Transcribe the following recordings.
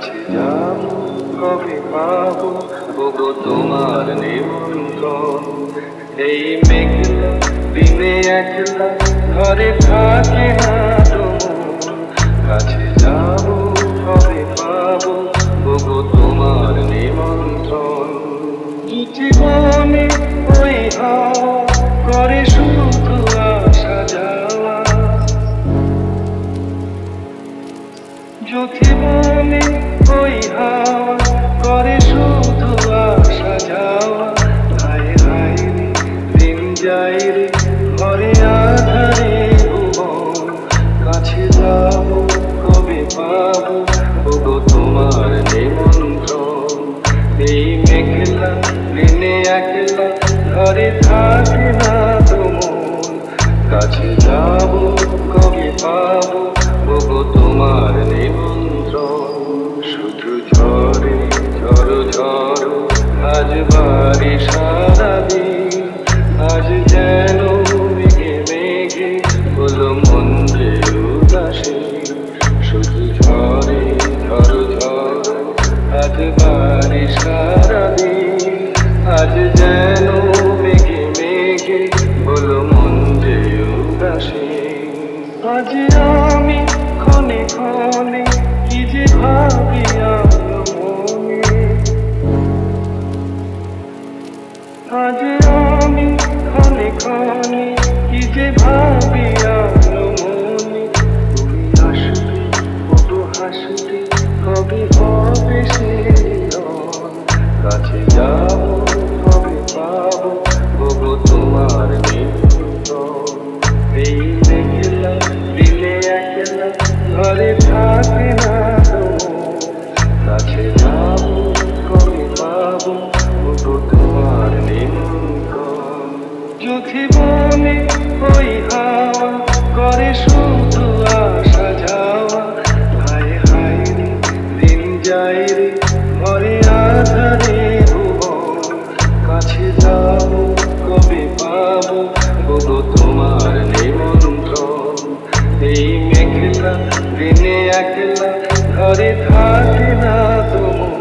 কাছে যাব কবে পাব বগো তোমার নিমন্ত্রণ? এই মেঘলা দিনে একলা ঘরে থাকে না কাছে যাব কবে পাব বগো তোমার নিমন্ত্রণ। কিছু জীবনে ওই হাওয়া করে শুধু আসা যাওয়া। হায় হায় রে, দিন যাই রে, ঘরে আধারে ভুবন কাছে যাব, কবে পাবো? ওগো, তোমার নিমন্ত্রণ। এই মেঘলা দিনে একলা ঘরে থাকে না তোমার কাছে যাব, কবে পাবো? ওগো, তোমার আজ বাড়ি ওগো তোমার যদি বনে ওই হাওয়া করে শুধু আসা যাওয়া হায় হায় রে দিন যাই রে ঘরে আধারে কাছে যাব কবে পাবো ওগো তোমার নিমন্ত্রণ এই মেঘলা দিনে একলা ঘরে থাকে না তোমার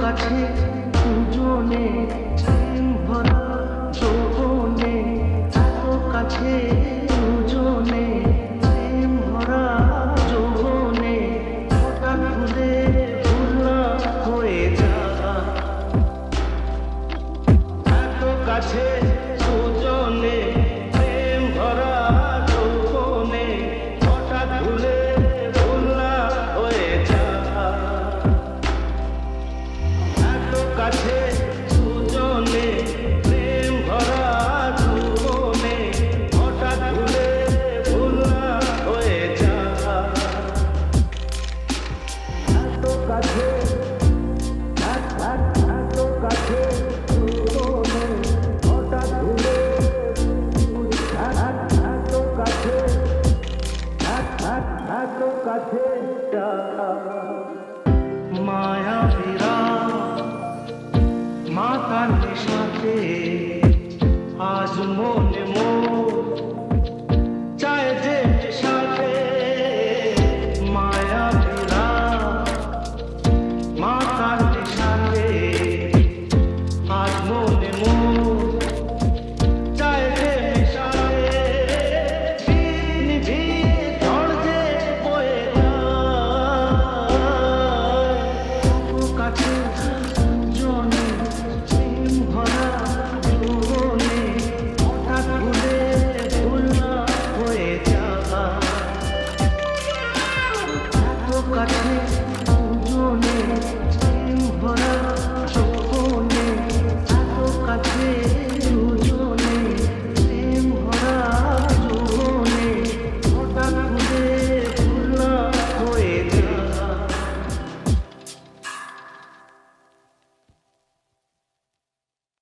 কাছে দুজনে প্রেম ভরা যৌবনে এত কাছে